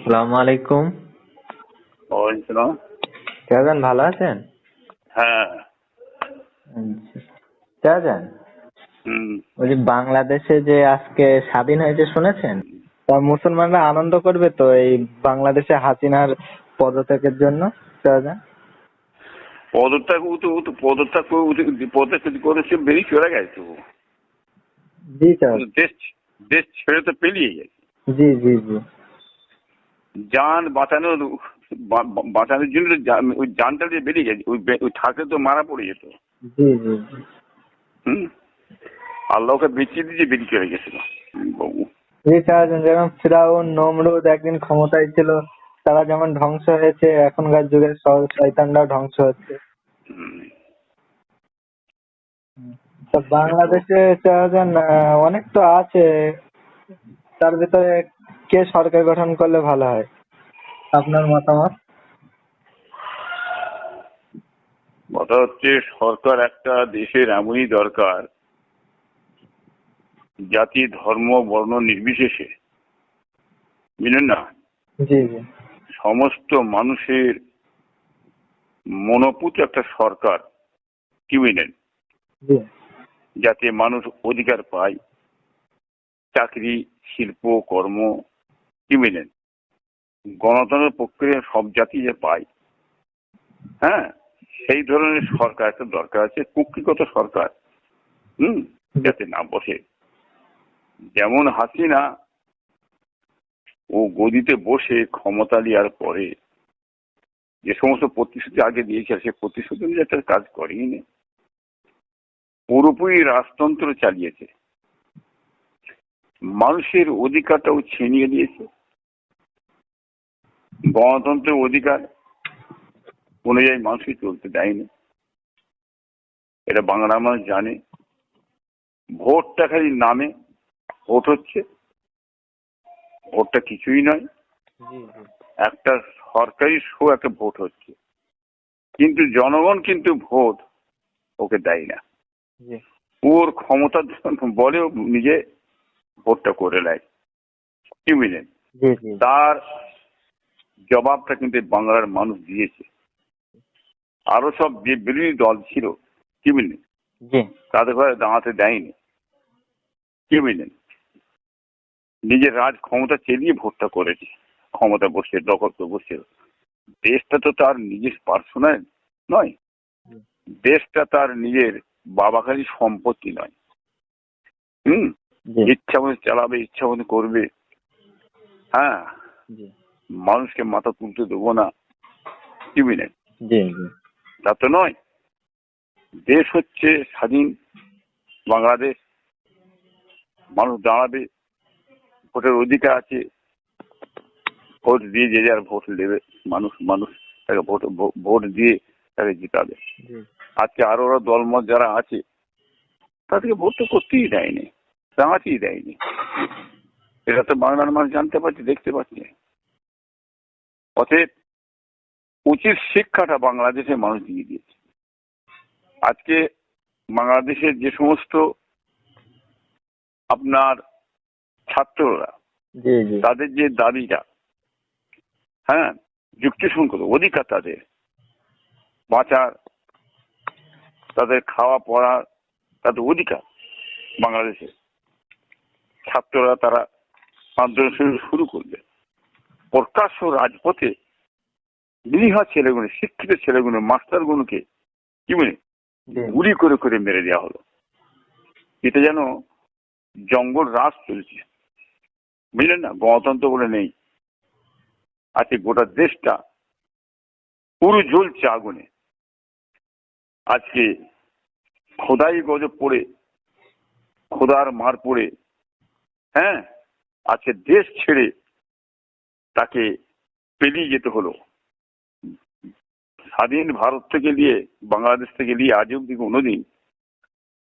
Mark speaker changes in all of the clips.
Speaker 1: আসসালামু আলাইকুম।
Speaker 2: ওয়ালাইকুম
Speaker 1: চাচান ভালো আছেন?
Speaker 2: হ্যাঁ।
Speaker 1: চাচান ওই যে বাংলাদেশে যে আজকে স্বাধীন হয়েছে শুনেছেন? তা মুসলমানরা আনন্দ করবে তো এই বাংলাদেশে হাসিনার পদত্যাগের জন্য চাচান?
Speaker 2: পদত্যাগ ও তো ও তো পদত্যাগ পদত্যাগ করে সে বেরিয়ে চলে গেছে
Speaker 1: জি চাচা
Speaker 2: দেশ দেশ ছেড়ে তো পেলিয়ে গেছে।
Speaker 1: জি জি জি।
Speaker 2: যান বাঁচানোর বাঁচানোর জন্য জান- ওই যানটা দিয়ে বেরিয়ে গেছে ওই থাকলে তো মারা পড়ে যেত। হুম? আল্লাহ ওকে বেঁচিয়ে দিয়ে বেরিয়ে চলে গেছিল।
Speaker 1: যেমন ফিরাউন নমরুদ একদিন ক্ষমতায় ছিল তারা যেমন ধ্বংস হয়েছে এখনকার যুগের শয়তানরাও ধ্বংস হচ্ছে। বাংলাদেশে অনেক তো আছে। তার ভিতরে কে সরকার গঠন করলে ভালো হয়? আপনার মতামত?
Speaker 2: কথা হচ্ছে সরকার একটা দেশের এমনই দরকার জাতি ধর্ম বর্ণ নির্বিশেষে। বুঝলেন না?
Speaker 1: জি জি।
Speaker 2: সমস্ত মানুষের মনোপুত একটা সরকার কি বুঝলেন? যাতে মানুষ অধিকার পায় চাকরি শিল্প কর্ম বুঝলেন গণতন্ত্রের প্রক্রিয়া সব জাতি যে পায়। হ্যাঁ? সেই ধরনের সরকার একটা দরকার আছে, কুক্ষিগত সরকার। হুম? যাতে না বসে। যেমন হাসিনা, ও গদিতে বসে ক্ষমতা নেওয়ার পরে যে সমস্ত প্রতিশ্রুতি আগে দিয়েছে, সে প্রতিশ্রুতি একটা কাজ করেই না। পুরোপুরি রাজতন্ত্র চালিয়েছে। মানুষের অধিকারটাও ছিনিয়ে দিয়েছে গণতন্ত্রের অধিকার অনুযায়ী মানুষই চলতে দেয়নি। এটা বাংলা মানুষ জানে। ভোটটা খালি নামে ভোট হচ্ছে। ভোটটা কিছুই নয়। একটা সরকারি শো একটা ভোট হচ্ছে। কিন্তু জনগণ কিন্তু ভোট ওকে দেয় না। ওর ক্ষমতার বলেও নিজে ভোটটা করে নেয়। কি বুঝলেন? তার জবাবটা কিন্তু বাংলার মানুষ দিয়েছে। আরও সব যে বিরোধী দল ছিল কি বুঝলেন তাদের ঘরে দাঁড়াতে দেয়নি। কি বুঝলেন নিজের রাজ ক্ষমতা চেলিয়ে ভোটটা করেছে। ক্ষমতা বসে দখল করে বসে। দেশটা তো তার নিজের পার্সোনাল নয়। দেশটা তার নিজের বাবাখালি সম্পত্তি নয়। হুম? ইচ্ছা মতো চালাবে ইচ্ছা মতো করবে। হ্যাঁ? মানুষকে মাথা তুলতে দেবো না। কি বুঝলেন
Speaker 1: জি জি।
Speaker 2: তা তো নয়। দেশ হচ্ছে স্বাধীন বাংলাদেশ। মানুষ দাঁড়াবে ভোটের অধিকার আছে। ভোট দিয়ে যে যার ভোট দেবে মানুষ মানুষ তাকে ভোট ভোট দিয়ে তাকে জিতাবে। আজকে আরও ওরা দলমত যারা আছে তাদেরকে ভোট তো করতেই দেয়নি দাঁড়াতেই দেয়নি। এটা তো বাংলার মানুষ জানতে পারছে দেখতে পাচ্ছে। অতএব উচিত শিক্ষাটা বাংলাদেশের মানুষ দিয়ে দিয়েছে। আজকে বাংলাদেশের যে সমস্ত আপনার ছাত্ররা তাদের যে দাবিটা হ্যাঁ যুক্তিসঙ্গত অধিকার তাদের বাঁচার তাদের খাওয়া পড়া তাদের অধিকার বাংলাদেশে ছাত্ররা তারা আন্দোলন শুরু শুরু করবে। প্রকাশ্য রাজপথে নিরীহা ছেলেগুলো শিক্ষিত ছেলেগুলো মাস্টারগুলোকে কি বলে? গুলি করে করে মেরে দেওয়া হলো। এটা যেন জঙ্গল রাজ চলছে। বুঝলেন না? গণতন্ত্র বলে নেই। আজকে গোটা দেশটা পুরো জ্বলছে আগুনে। আজকে খোদাই গজব পড়ে খোদার মার পড়ে হ্যাঁ? আজকে দেশ ছেড়ে তাকে পেরিয়ে যেতে হলো। স্বাধীন ভারত থেকে নিয়ে বাংলাদেশ থেকে নিয়ে আজ অব্দি কোনোদিন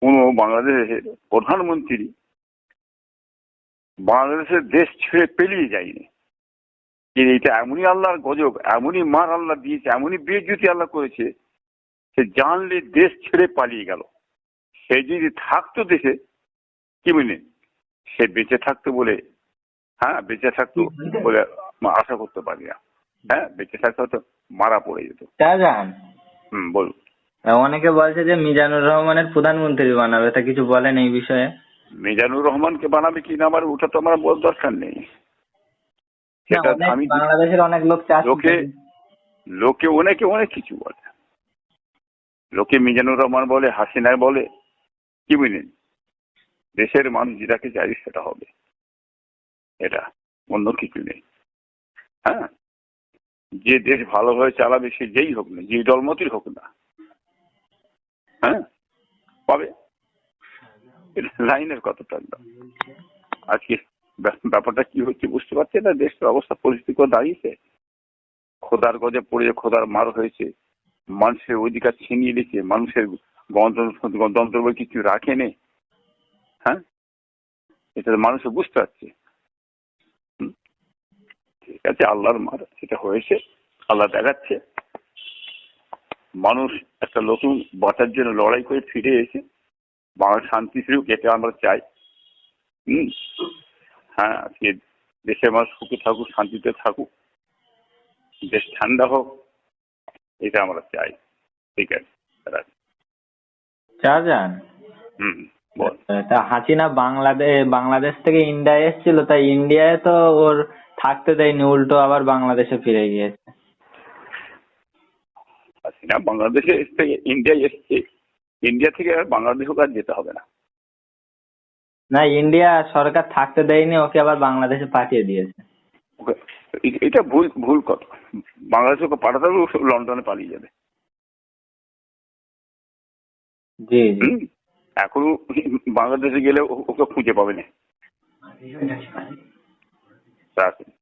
Speaker 2: কোনো বাংলাদেশের প্রধানমন্ত্রী বাংলাদেশের দেশ ছেড়ে পেরিয়ে যায়নি। যে এটা এমনই আল্লাহর গজব এমনই মার আল্লাহ দিয়েছে এমনই বেজ্যুতি আল্লাহ করেছে সে জানলে দেশ ছেড়ে পালিয়ে গেল। সে যদি থাকতো দেশে কি বুঝলেন সে বেঁচে থাকতো বলে হ্যাঁ বেঁচে থাকতো বলে আশা করতে পারি না। হ্যাঁ বেঁচে থাকতে হয়তো মারা পড়ে যেত।
Speaker 3: শাহজাহান
Speaker 2: হুম বলুন।
Speaker 3: অনেকে বলছে যে মিজানুর রহমানের প্রধানমন্ত্রী বানাবে তা কিছু বলেন এই বিষয়ে?
Speaker 2: মিজানুর রহমানকে বানাবে কি না আমার ওটা তো আমার বলার দরকার নেই। সেটা আমি
Speaker 3: বাংলাদেশের অনেক লোক
Speaker 2: লোকে লোকে অনেকে অনেক কিছু বলে। লোকে মিজানুর রহমান বলে হাসিনা বলে কি বুঝলেন? দেশের মানুষ যেটাকে চাই সেটা হবে। এটা অন্য কিছু নেই। হ্যাঁ? যে দেশ ভালোভাবে চালাবে সে যেই হোক না যেই দলমতির হোক না। হ্যাঁ? পাবে লাইনের কথাটা একদম। আজকে ব্যা- ব্যাপারটা কি হচ্ছে বুঝতে পারছে না, দেশের অবস্থা, পরিস্থিতি করে দাঁড়িয়েছে? খোদার গজে পড়ে খোদার মার হয়েছে, মানুষের অধিকার ছিনিয়ে নিয়েছে, মানুষের গণতন্ত্র কিছু রাখেনি। হ্যাঁ? এটা মানুষ বুঝতে পারছে? ঠিক আছে আল্লাহর মার সেটা হয়েছে আল্লাহ দেখাচ্ছে। মানুষ একটা নতুন বাঁচার জন্য লড়াই করে ফিরে এসে বাংলা শান্তি ফিরুক এটা আমরা চাই। হুম? হ্যাঁ আজকে দেশের মানুষ সুখে থাকুক শান্তিতে থাকুক দেশ ঠান্ডা হোক এটা আমরা চাই। ঠিক আছে।
Speaker 3: শাহজাহান
Speaker 2: হুম
Speaker 3: তা হাসিনা বাংলাদেশ বাংলাদেশ থেকে ইন্ডিয়ায় এসেছিল তাই ইন্ডিয়ায় তো ওর থাকতে দেয়নি উল্টো আবার বাংলাদেশে ফিরে গিয়েছে।
Speaker 2: হাসিনা বাংলাদেশে থেকে ইন্ডিয়ায় এসছে। ইন্ডিয়া থেকে আর বাংলাদেশও আর যেতে হবে না।
Speaker 3: না ইন্ডিয়া সরকার থাকতে দেয়নি ওকে আবার বাংলাদেশে পাঠিয়ে দিয়েছে।
Speaker 2: ওকে এটা ভুল ভুল কথা। বাংলাদেশে ওকে পাঠাতে হবে লন্ডনে পালিয়ে যাবে।
Speaker 3: জি জি।
Speaker 2: এখনও বাংলাদেশে গেলে ওকে খুঁজে পাবে না। assassin.